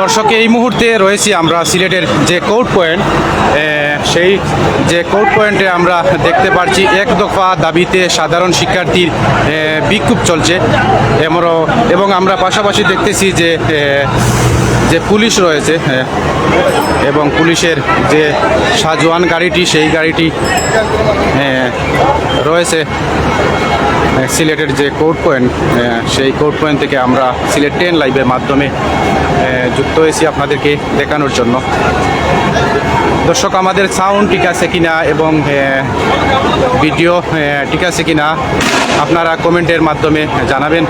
দর্শক, এই মুহূর্তে রয়েছি আমরা সিলেটের যে কোর্ট পয়েন্ট সেই যে কোর্ট পয়েন্টে আমরা দেখতে পাচ্ছি এক দফা দাবিতে সাধারণ শিক্ষার্থীর বিক্ষোভ চলছে। এমরও, এবং আমরা পাশাপাশি দেখতেছি যে যে পুলিশ রয়েছে এবং পুলিশের যে সাজোয়ান গাড়িটি, সেই গাড়িটি রয়েছে। সিলেটের যে কোর্ট পয়েন্ট সেই কোর্ট পয়েন্ট থেকে আমরা সিলেট টেন লাইভের মাধ্যমে যুক্ত হয়েছি আপনাদেরকে দেখানোর জন্য। দর্শক আমাদের সাউন্ড ঠিক আছে কিনা এবং ভিডিও ঠিক আছে কিনা আপনারা কমেন্টের মাধ্যমে জানাবেন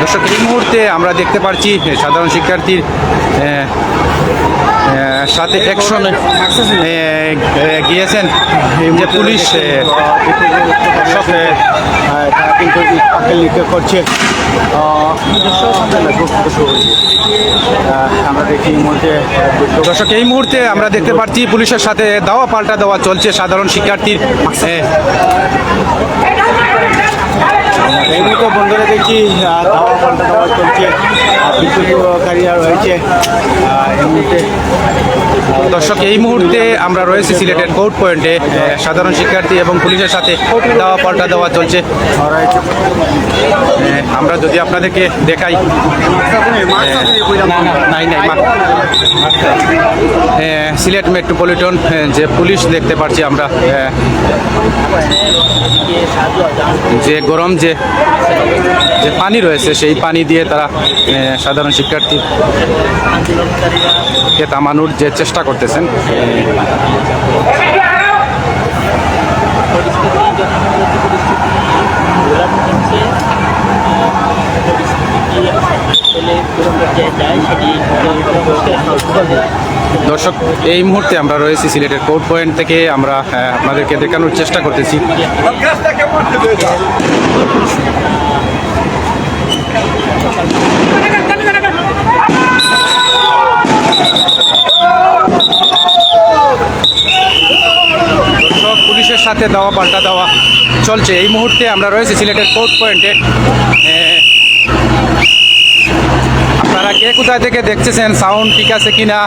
দর্শক এই মুহূর্তে আমরা দেখতে পাচ্ছি সাধারণ শিক্ষার্থীর সাথে একশন গিয়েছেন যে পুলিশ কিন্তু করছে আমরা দেখি এই মুহূর্তে দর্শক এই মুহূর্তে আমরা দেখতে পাচ্ছি পুলিশের সাথে দাওয়া পাল্টা দেওয়া চলছে সাধারণ শিক্ষার্থীর এ, এই মুহূর্তে বন্ধুরা দেখছি দাওয়া পাল্টা দাওয়া চলছে। বিক্ষোভকারীরা রয়েছে। এই মুহূর্তে দর্শক, এই মুহূর্তে আমরা রয়েছি সিলেটের কোর্ট পয়েন্টে। সাধারণ শিক্ষার্থী এবং পুলিশের সাথে দাওয়া, পাল্টা দেওয়া চলছে। আমরা যদি আপনাদেরকে দেখাই সিলেট মেট্রোপলিটন যে পুলিশ দেখতে পাচ্ছি আমরা যে গরম, যে যে পানি রয়েছে, সেই পানি দিয়ে তারা সাধারণ শিক্ষার্থীকে থামানোর যে চেষ্টা করতেছেন। দর্শক, এই মুহূর্তে আমরা রয়েছি সিলেটের কোর্ট পয়েন্ট থেকে। আমরা আপনাদেরকে দেখানোর চেষ্টা করতেছি দর্শক পুলিশের সাথে দেওয়া, পাল্টা দেওয়া চলছে। এই মুহূর্তে আমরা রয়েছি সিলেটের কোর্ট পয়েন্টে। আপনারা কে কোথায় থেকে দেখতেছেন? সাউন্ড ঠিক আছে কি না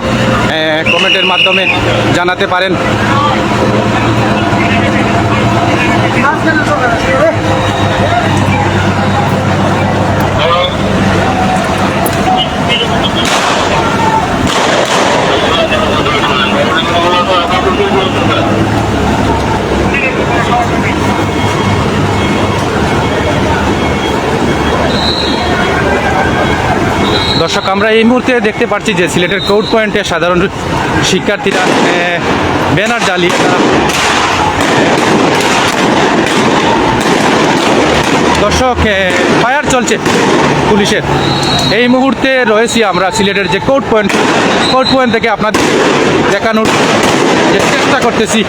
কমেন্টের মাধ্যমে জানাতে পারেন। দর্শক, আমরা এই মুহূর্তে দেখতে পাচ্ছি যে সিলেটের কোর্ট পয়েন্টে সাধারণ শিক্ষার্থীরা ব্যানার জ্বালিয়ে দর্শক ফায়ার চলছে পুলিশের। এই মুহূর্তে রয়েছি আমরা সিলেটের যে কোর্ট পয়েন্ট কোর্ট পয়েন্ট থেকে আপনাদের দেখানোর চেষ্টা করতেছি।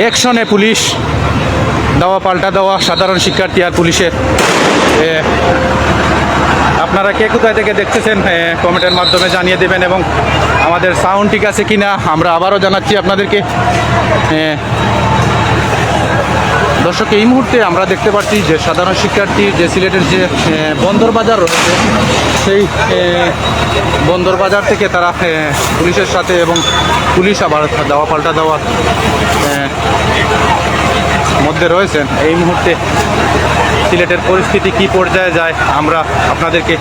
অ্যাকশনে পুলিশ দেওয়া, পাল্টা দেওয়া, সাধারণ শিক্ষার্থী আর পুলিশের আপনারা কে কোথায় থেকে দেখতেছেন কমেন্টের মাধ্যমে জানিয়ে দেবেন এবং আমাদের সাউন্ড ঠিক আছে কিনা আমরা আবারও জানাচ্ছি আপনাদেরকে। দর্শক, এই মুহূর্তে আমরা দেখতে পাচ্ছি যে সাধারণ শিক্ষার্থী, যে সিলেটের যে বন্দর বাজার রয়েছে, সেই বন্দর বাজার থেকে তারা পুলিশের সাথে এবং পুলিশ আবার দেওয়া পাল্টা দেওয়ার মধ্যে রয়েছেন। এই মুহূর্তে সিলেটের পরিস্থিতি কি পর্যায়ে যায়, আমরা আপনাদেরকে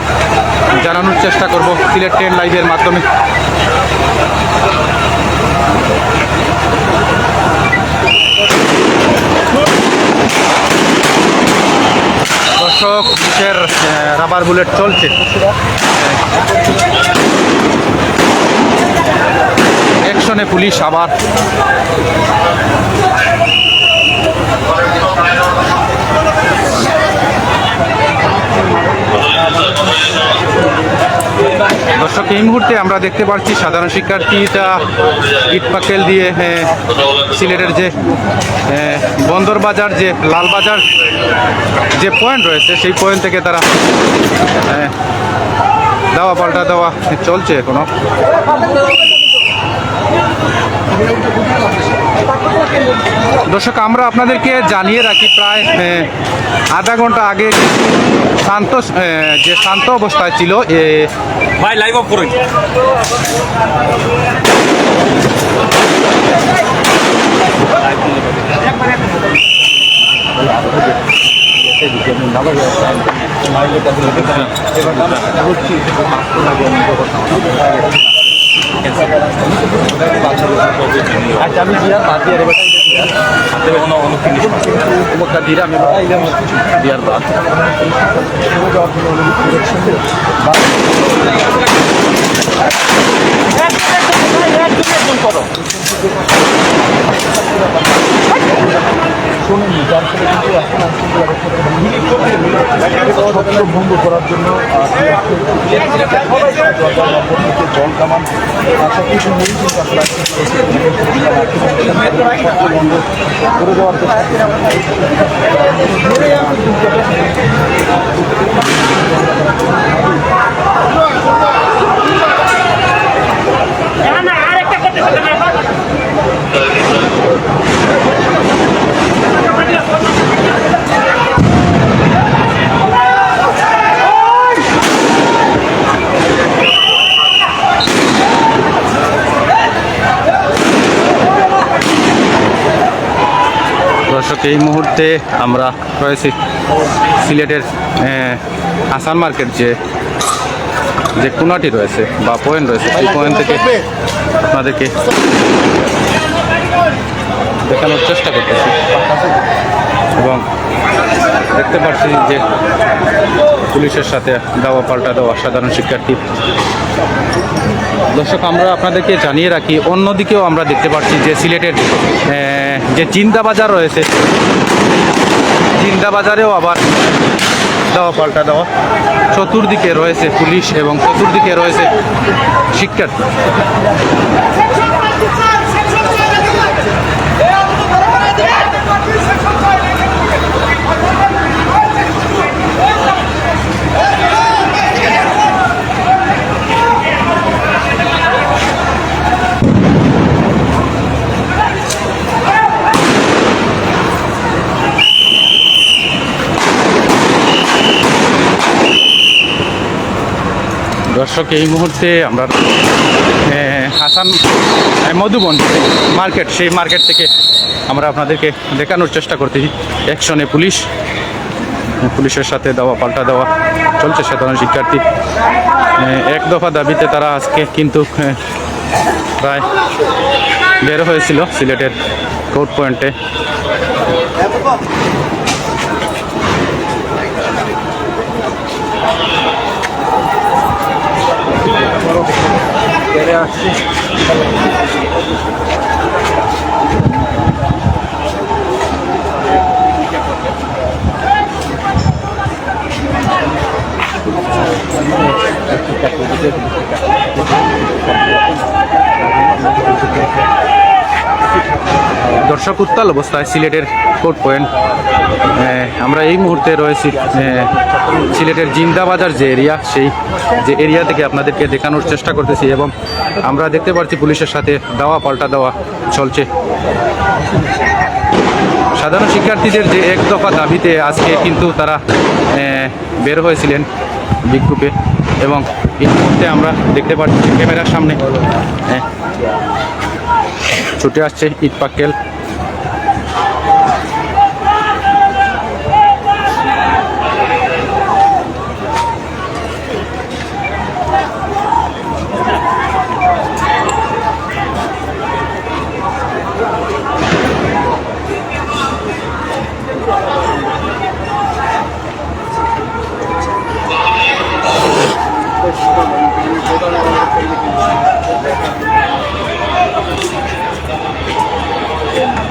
জানানোর চেষ্টা করব সিলেট টেন লাইভের মাধ্যমে। দর্শক পুলিশের রাবার বুলেট চলছে। অ্যাকশনে পুলিশ আবার। দর্শক, এই মুহূর্তে আমরা দেখতে পাচ্ছি সাধারণ শিক্ষার্থীরা ইট পাকেল দিয়ে সিলেটের যে বন্দর বাজার যে, লালবাজার যে পয়েন্ট রয়েছে, সেই পয়েন্ট থেকে তারা দেওয়া পাল্টা দেওয়া চলছে এখনও। দর্শক আমরা আপনাদেরকে জানিয়ে রাখি প্রায় আধা ঘণ্টা আগে শান্ত যে শান্ত অবস্থায় ছিল এ, ভাই লাইভ অফ করুন। আচ্ছা আমি বিয়ার বাদ দিয়ে উপকার দিয়ে আমি বিয়ার বাদ ভঙ্গ করার জন্য জল কামান সব কিছু মিলিয়ে কিন্তু আসলে করে দেওয়ার চেষ্টা দর্শক, এই মুহূর্তে আমরা রয়েছি সিলেটের হাসান মার্কেট যে যে কোনাটি রয়েছে বা পয়েন্ট রয়েছে সেই পয়েন্ট থেকে আপনাদেরকে দেখানোর চেষ্টা করতেছি। এবং দেখতে পাচ্ছি যে পুলিশের সাথে দাওয়া পাল্টা দেওয়া সাধারণ শিক্ষার্থী। দর্শক, আমরা আপনাদেরকে জানিয়ে রাখি, অন্যদিকেও আমরা দেখতে পাচ্ছি যে সিলেটের যে চিন্তা বাজার রয়েছে চিন্তা বাজারেও আবার দেওয়া পাল্টা দেওয়া চতুর্দিকে রয়েছে পুলিশ এবং চতুর্দিকে রয়েছে শিক্ষার্থী। দর্শক, এই মুহূর্তে আমরা হাসান মধুবন মার্কেট, সেই মার্কেট থেকে আমরা আপনাদেরকে দেখানোর চেষ্টা করতেছি। অ্যাকশনে পুলিশ, পুলিশের সাথে দেওয়া, পাল্টা দেওয়া চলছে সাধারণ শিক্ষার্থী। এক দফা দাবিতে তারা আজকে কিন্তু প্রায় বের হয়েছিল সিলেটের কোর্ট পয়েন্টে। বড় বেড়ে আসছে Thank you. দর্শক উত্তাল অবস্থায় সিলেটের কোর্ট পয়েন্ট আমরা এই মুহূর্তে রয়েছি সিলেটের জিন্দাবাজার যে এরিয়া সেই যে এরিয়া থেকে আপনাদেরকে দেখানোর চেষ্টা করতেছি এবং আমরা দেখতে পাচ্ছি পুলিশের সাথে দেওয়া পাল্টা দেওয়া চলছে। সাধারণ শিক্ষার্থীদের যে এক দফা দাবিতে আজকে কিন্তু তারা বের হয়েছিলেন বিক্ষোভে এবং এই মুহূর্তে আমরা দেখতে পাচ্ছি ক্যামেরার সামনে আহ, ছুটে আসছে ইট পাক্কেল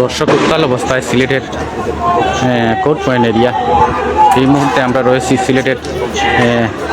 দর্শক উত্তাল অবস্থায় সিলেটের কোর্ট পয়েন্ট এরিয়া এই মুহূর্তে আমরা রয়েছি সিলেটের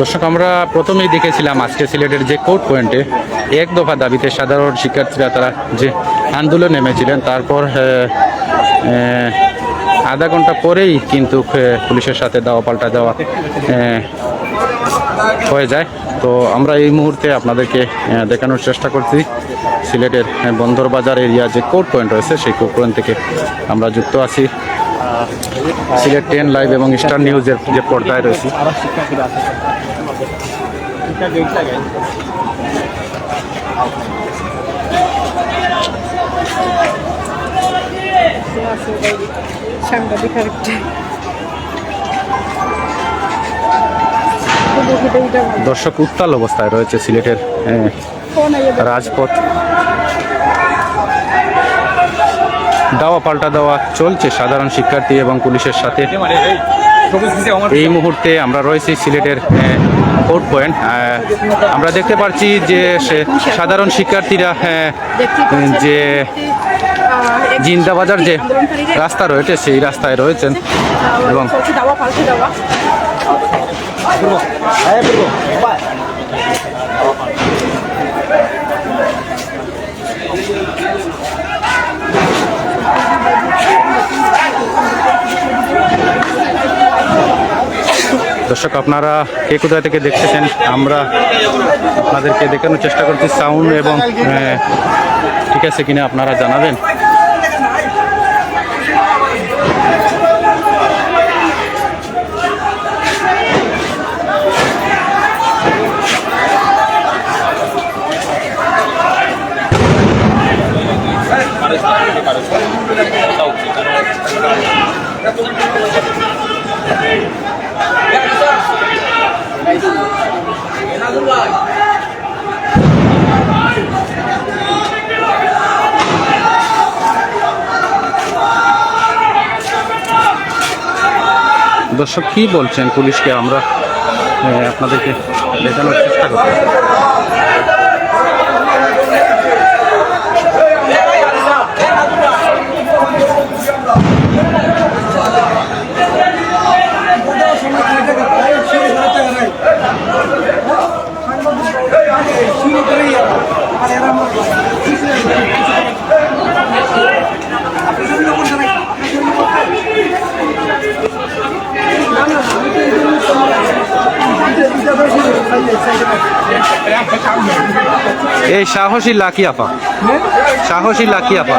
দর্শক আমরা প্রথমেই দেখেছিলাম আজকে সিলেটের যে কোর্ট পয়েন্টে এক দফা দাবিতে সাধারণ শিক্ষার্থীরা তারা যে আন্দোলন নেমেছিলেন তারপর আধা ঘণ্টা পরেই কিন্তু পুলিশের সাথে দেওয়া পাল্টা দেওয়া হয়ে যায়। তো আমরা এই মুহূর্তে আপনাদেরকে দেখানোর চেষ্টা করছি সিলেটের আহ, বন্দর বাজার এরিয়া যে কোর্ট পয়েন্ট রয়েছে সেই কোর্ট পয়েন্ট থেকে আমরা যুক্ত আছি। সিলেট টেন লাইভ এবং স্টার নিউজের যে পর্দায় রয়েছে। দর্শক উত্তাল অবস্থায় রয়েছে সিলেটের আহ, রাজপথ। দাওয়া পাল্টা দেওয়া চলছে সাধারণ শিক্ষার্থী এবং পুলিশের সাথে। এই মুহূর্তে আমরা রয়েছি সিলেটের কোর্ট পয়েন্ট আমরা দেখতে পাচ্ছি যে সাধারণ শিক্ষার্থীরা যে জিন্দাবাজার যে রাস্তা রয়েছে, সেই রাস্তায় রয়েছেন এবং দর্শক, আপনারা কে কোথায় থেকে দেখতেছেন? আমরা আপনাদেরকে দেখানোর চেষ্টা করছি সাউন্ড এবং ঠিক আছে কিনা আপনারা জানাবেন? দর্শক কি বলছেন পুলিশকে? আমরা আপনাদেরকে দেখানোর চেষ্টা করছি এই সাহসী লাকি আপা। সাহসী লাকি আপা।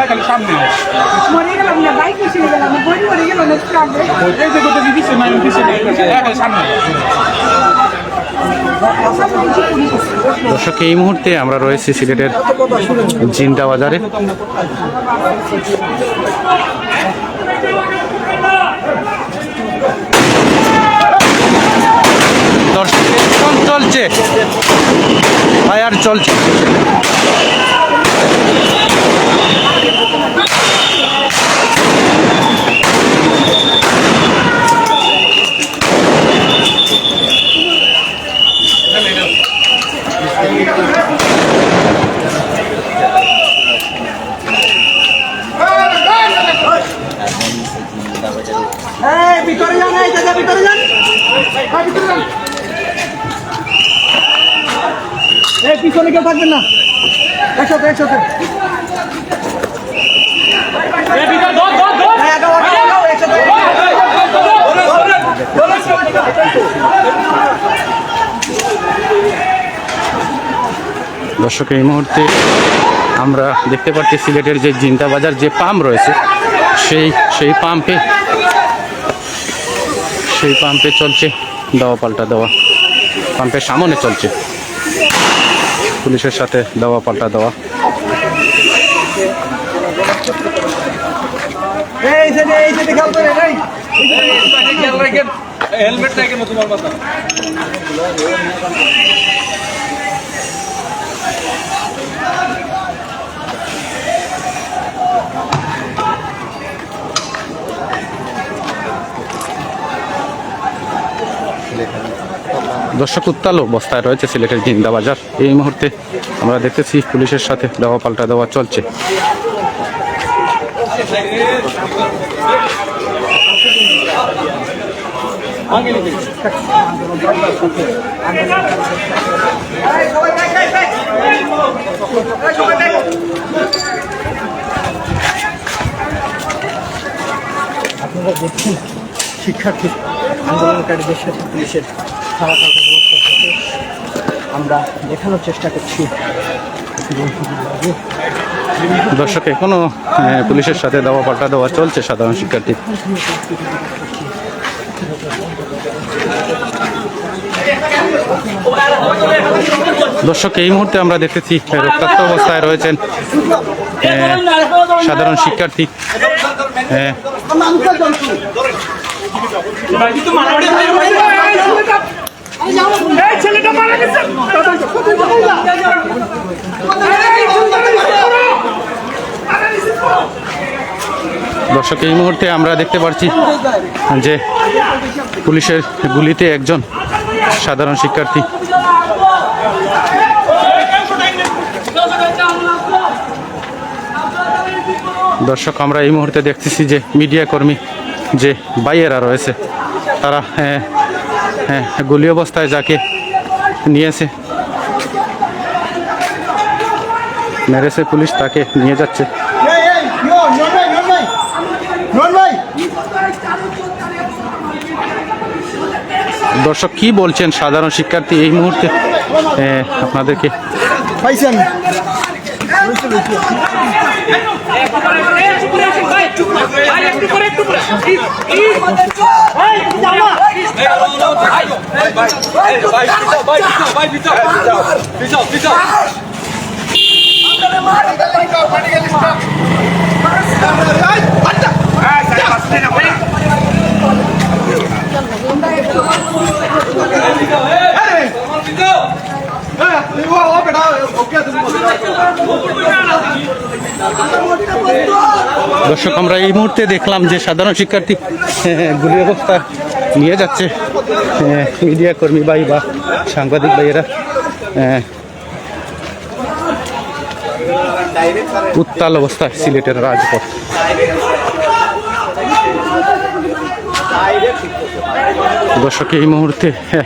দর্শক, এই মুহূর্তে আমরা রয়েছি সিলেটের জিন্দা বাজারে। দর্শক, চলছে। ফায়ার চলছে। পিছনে কেউ থাকবেন না একসাথে একসাথে হ্যাঁ। দর্শক এই মুহূর্তে আমরা দেখতে পাচ্ছি সিলেটের যে জিন্তা বাজার যে পাম্প রয়েছে সেই সেই পাম্পে সেই পাম্পে চলছে দেওয়া পাল্টা দেওয়া পাম্পের সামনে চলছে পুলিশের সাথে দেওয়া পাল্টা দেওয়া। হেলমেট থাকে দর্শক উত্তাল অবস্থায় রয়েছে সিলেটের জিন্দা বাজার। এই মুহূর্তে আমরা দেখতেছি পুলিশের সাথে দেওয়া পাল্টা দেওয়া চলছে। আপনারা দেখছেন শিক্ষার্থী আন্দোলনকারীদের সাথে পুলিশের আমরা দেখানোর চেষ্টা করছি। দর্শক এখনও পুলিশের সাথে দেওয়া পাল্টা দেওয়া চলছে সাধারণ শিক্ষার্থী। দর্শক এই মুহূর্তে আমরা দেখতেছি রক্তাক্ত অবস্থায় রয়েছেন সাধারণ শিক্ষার্থী। আহ, দর্শক, এই মুহূর্তে আমরা দেখতে পাচ্ছি যে পুলিশের গুলিতে একজন সাধারণ শিক্ষার্থী। দর্শক, আমরা এই মুহূর্তে দেখতেছি যে মিডিয়া কর্মী যে বাইয়েরা রয়েছে, তারা হ্যাঁ, গুলি অবস্থায় যাকে নিয়েছে। মেরেছে পুলিশ তাকে নিয়ে যাচ্ছে। দর্শক কি বলছেন সাধারণ শিক্ষার্থী এই এই নন ভাই নন ভাই নন ভাই দর্শক কি বলছেন সাধারণ শিক্ষার্থী এই মুহূর্তে এ, আপনাদেরকে পাইছেন দর্শক আমরা এই মুহূর্তে দেখলাম যে সাধারণ শিক্ষার্থী গুলি অবস্থা নিয়ে যাচ্ছে মিডিয়া কর্মী ভাই বা সাংবাদিক ভাইয়েরা এ, উত্তাল অবস্থায় সিলেটের রাজপথ। দর্শক এই মুহূর্তে হ্যাঁ,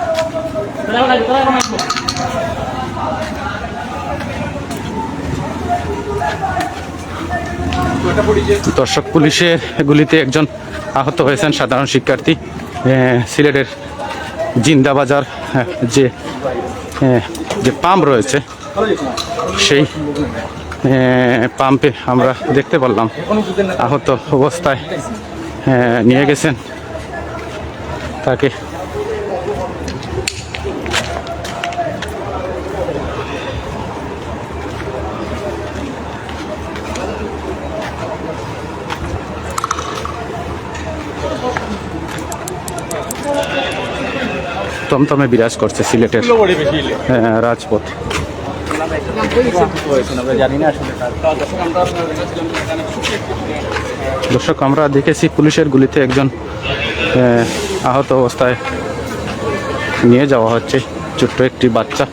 দর্শক পুলিশের গুলিতে একজন আহত হয়েছেন সাধারণ শিক্ষার্থী। সিলেটের জিন্দাবাজার যে যে পাম্প রয়েছে, সেই পাম্পে আমরা দেখতে পারলাম, আহত অবস্থায় নিয়ে গেছেন। তাকে টমটমে বিরাজ করছে সিলেটের হ্যাঁ, হ্যাঁ, রাজপথ। দর্শক আমরা দেখেছি পুলিশের গুলিতে একজন আহত অবস্থায় নিয়ে যাওয়া হচ্ছে ছোট্ট একটি বাচ্চা।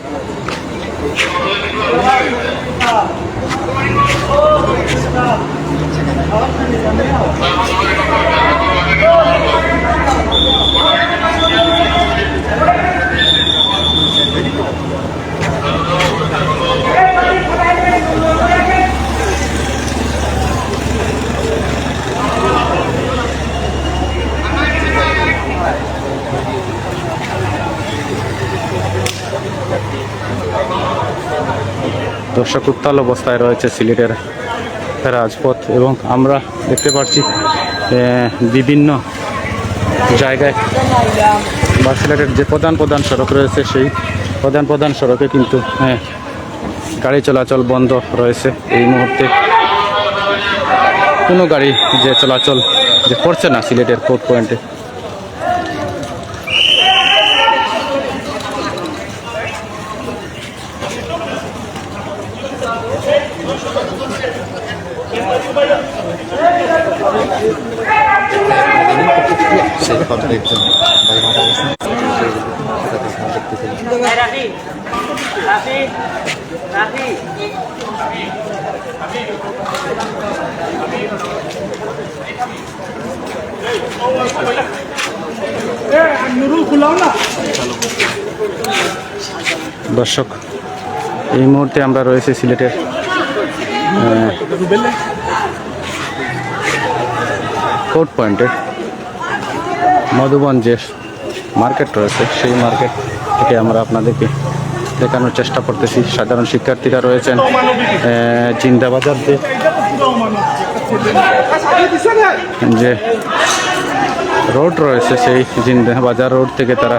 দর্শক উত্তাল অবস্থায় রয়েছে সিলেটের রাজপথ এবং আমরা দেখতে পাচ্ছি বিভিন্ন জায়গায় বা সিলেটের যে প্রধান প্রধান সড়ক রয়েছে সেই প্রধান প্রধান সড়কে কিন্তু গাড়ি চলাচল বন্ধ রয়েছে। এই মুহূর্তে কোনো গাড়ি যে চলাচল যে করছে না সিলেটের কোর্ট পয়েন্টে। দর্শক এই মুহূর্তে আমরা রয়েছে সিলেটের কোর্ট পয়েন্টে মধুবন যে মার্কেট রয়েছে সেই মার্কেট থেকে আমরা আপনাদেরকে দেখানোর চেষ্টা করতেছি। সাধারণ শিক্ষার্থীরা রয়েছেন আহ, জিন্দাবাজার যে যে রোড রয়েছে সেই জিন্দা বাজার রোড থেকে তারা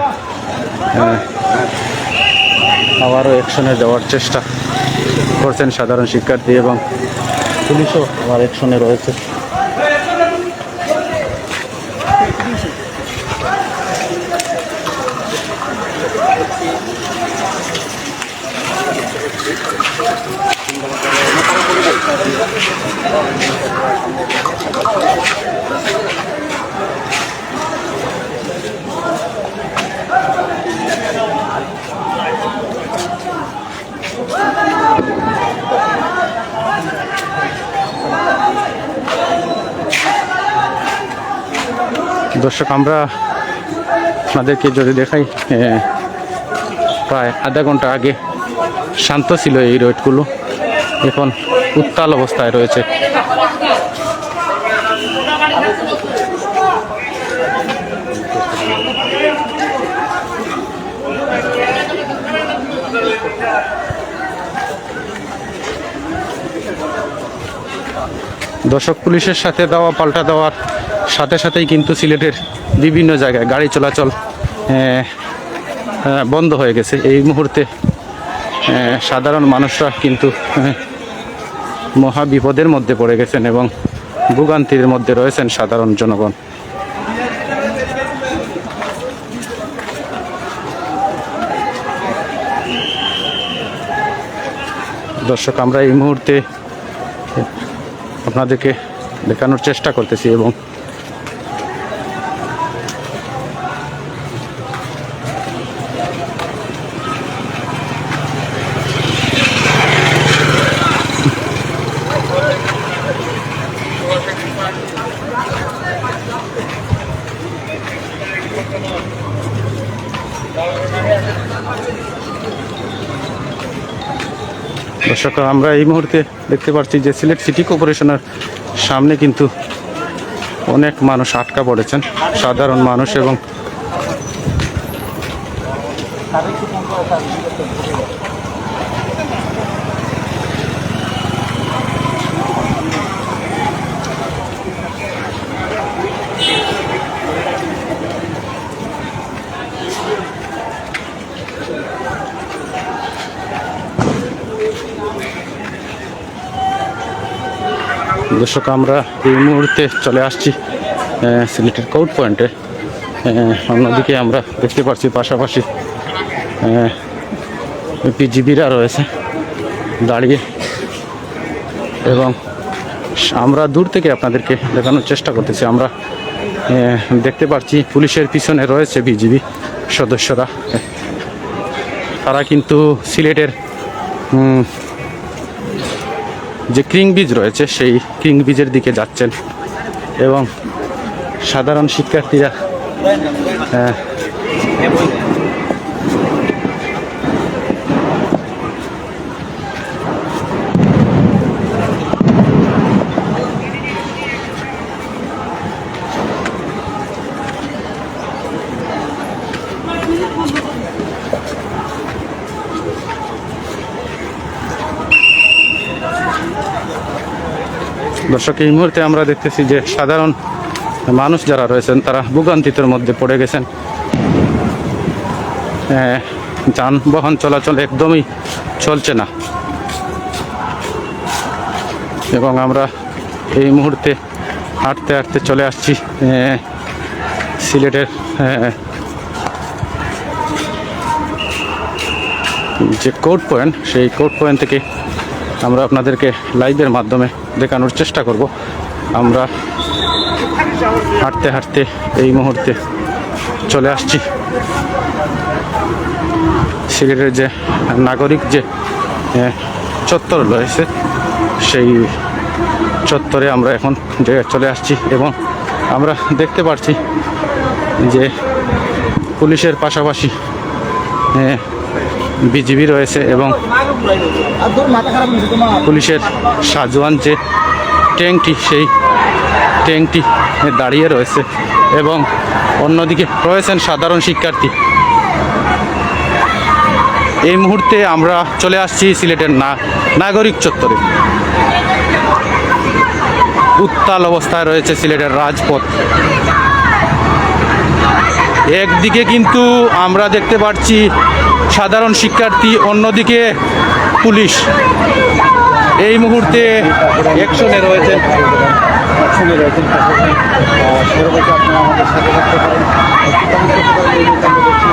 আবারও অ্যাকশনে যাওয়ার চেষ্টা করছেন সাধারণ শিক্ষার্থী এবং পুলিশও আবার অ্যাকশনে রয়েছে। দর্শক আমরা আপনাদেরকে যদি দেখাই প্রায় আধা ঘণ্টা আগে শান্ত ছিল এই রোডগুলো। এখন উত্তাল অবস্থায় রয়েছে। দর্শক, পুলিশের সাথে দেওয়া, পাল্টা দেওয়ার সাথে সাথেই কিন্তু সিলেটের বিভিন্ন জায়গায় গাড়ি চলাচল বন্ধ হয়ে গেছে। এই মুহূর্তে সাধারণ মানুষরা কিন্তু মহা বিপদের মধ্যে পড়ে গেছেন এবং ভোগান্তির মধ্যে রয়েছেন সাধারণ জনগণ। দর্শক, আমরা এই মুহূর্তে আপনাদেরকে দেখানোর চেষ্টা করতেছি এবং দর্শক, আমরা এই মুহূর্তে দেখতে পাচ্ছি যে সিলেট সিটি কর্পোরেশনের সামনে কিন্তু অনেক মানুষ আটকা পড়েছেন, সাধারণ মানুষ এবং দর্শক, আমরা এই মুহূর্তে চলে আসছি সিলেটের কোর্ট পয়েন্টে। অন্যদিকে আমরা দেখতে পাচ্ছি পাশাপাশি পিজিবিরা রয়েছে দাঁড়িয়ে। এবং আমরা দূর থেকে আপনাদেরকে দেখানোর চেষ্টা করতেছি। আমরা দেখতে পাচ্ছি পুলিশের পিছনে রয়েছে বিজিবি সদস্যরা। তারা কিন্তু সিলেটের যে ক্রিং রয়েছে সেই ক্রিং দিকে যাচ্ছেন। এবং সাধারণ শিক্ষার্থীরা দর্শক, এই মুহূর্তে আমরা দেখতেছি যে সাধারণ মানুষ যারা রয়েছেন, তারা ভোগান্তিতের মধ্যে পড়ে গেছেন। যানবাহন চলাচল একদমই চলছে না। এবং আমরা এই মুহূর্তে হাঁটতে হাঁটতে চলে আসছি সিলেটের যে কোর্ট পয়েন্ট, সেই কোর্ট পয়েন্ট থেকে আমরা আপনাদেরকে লাইভের মাধ্যমে দেখানোর চেষ্টা করব। আমরা হাঁটতে হাঁটতে এই মুহূর্তে চলে আসছি। সিলেটের যে নাগরিক যে চত্বর রয়েছে, সেই চত্বরে আমরা এখন চলে আসছি এবং আমরা দেখতে পাচ্ছি যে পুলিশের পাশাপাশি বিজিবি রয়েছে এবং পুলিশের সাজওয়ান যে ট্যাঙ্কটি, সেই ট্যাঙ্কটি দাঁড়িয়ে রয়েছে এবং অন্যদিকে রয়েছেন সাধারণ শিক্ষার্থী। এই মুহূর্তে আমরা চলে আসছি সিলেটের না নাগরিক চত্বরে। উত্তাল অবস্থায় রয়েছে সিলেটের রাজপথ। একদিকে কিন্তু আমরা দেখতে পাচ্ছি সাধারণ শিক্ষার্থী অন্যদিকে পুলিশ। এই মুহূর্তে অ্যাকশনে রয়েছে রয়েছেন একটু comment করতে পারেন, এই মুহূর্তে আমরা দেখছি।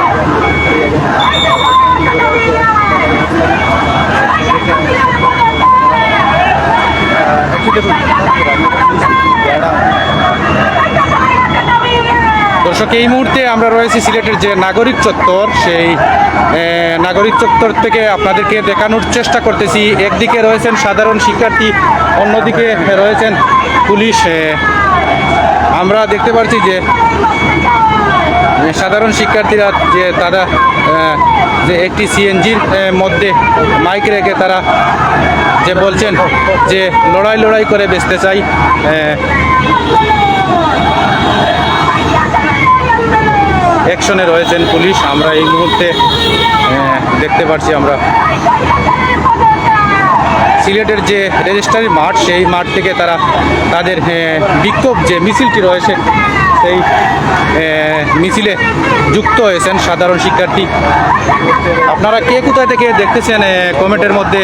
আহ, দর্শক, এই মুহূর্তে আমরা রয়েছি সিলেটের যে নাগরিক চত্বর, সেই নাগরিক চত্বর থেকে আপনাদেরকে দেখানোর চেষ্টা করতেছি। একদিকে রয়েছেন সাধারণ শিক্ষার্থী, অন্যদিকে রয়েছেন পুলিশ আমরা দেখতে পাচ্ছি যে সাধারণ শিক্ষার্থীরা যে তারা যে একটি সিএনজির মধ্যে মাইক রেখে তারা যে বলছেন যে লড়াই লড়াই করে বেচতে চাই অ্যাকশনে রয়েছেন পুলিশ। আমরা এই মুহূর্তে দেখতে পাচ্ছি আমরা সিলেটের যে রেজিস্ট্রারি মাঠ, সেই মাঠ থেকে তারা তাদের বিক্ষোভ যে মিছিলটি রয়েছে সেই মিছিলে যুক্ত হয়েছেন সাধারণ শিক্ষার্থী। আপনারা কে কোথায় থেকে দেখতেছেন কমেন্টের মধ্যে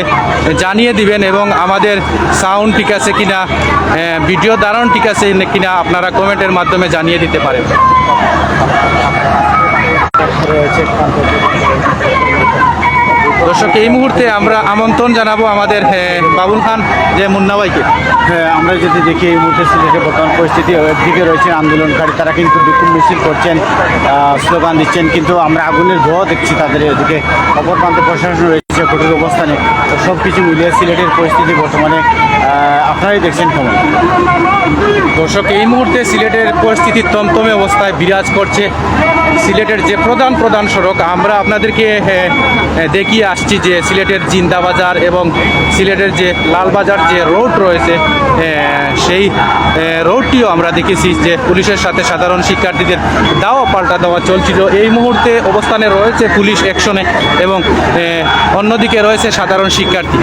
জানিয়ে দিবেন এবং আমাদের সাউন্ড ঠিক আছে কিনা ভিডিও দাঁড়ান ঠিক আছে কিনা আপনারা কমেন্টের মাধ্যমে জানিয়ে দিতে পারেন। দর্শক, এই মুহূর্তে আমরা আমন্ত্রণ জানাব আমাদের বাবুল খান, যে মুন্নাবাইকে হ্যাঁ আমরা যদি দেখি এই মুহূর্তে বর্তমান পরিস্থিতি একদিকে রয়েছে আন্দোলনকারী, তারা কিন্তু বিক্ষোভ মিছিল করছেন স্লোগান দিচ্ছেন, কিন্তু আমরা আগুনের ধোয়া দেখছি তাদের এদিকে। অপর প্রান্তে প্রশাসন রয়েছে। কঠোর অবস্থানে তো সব কিছু মিলিয়ে সিলেটের পরিস্থিতি বর্তমানে আপনারাই দেখছেন কেমন? দর্শক, এই মুহূর্তে সিলেটের পরিস্থিতি তমতমে অবস্থায় বিরাজ করছে সিলেটের যে প্রধান প্রধান সড়ক। আমরা আপনাদেরকে দেখিয়ে আসছি যে সিলেটের জিন্দাবাজার এবং সিলেটের যে লালবাজার যে রোড রয়েছে সেই রোডটিও আমরা দেখেছি যে পুলিশের সাথে সাধারণ শিক্ষার্থীদের দাওয়া পাল্টা দেওয়া চলছিল। এই মুহূর্তে অবস্থানে রয়েছে পুলিশ অ্যাকশনে এবং অন্যদিকে রয়েছে সাধারণ শিক্ষার্থী।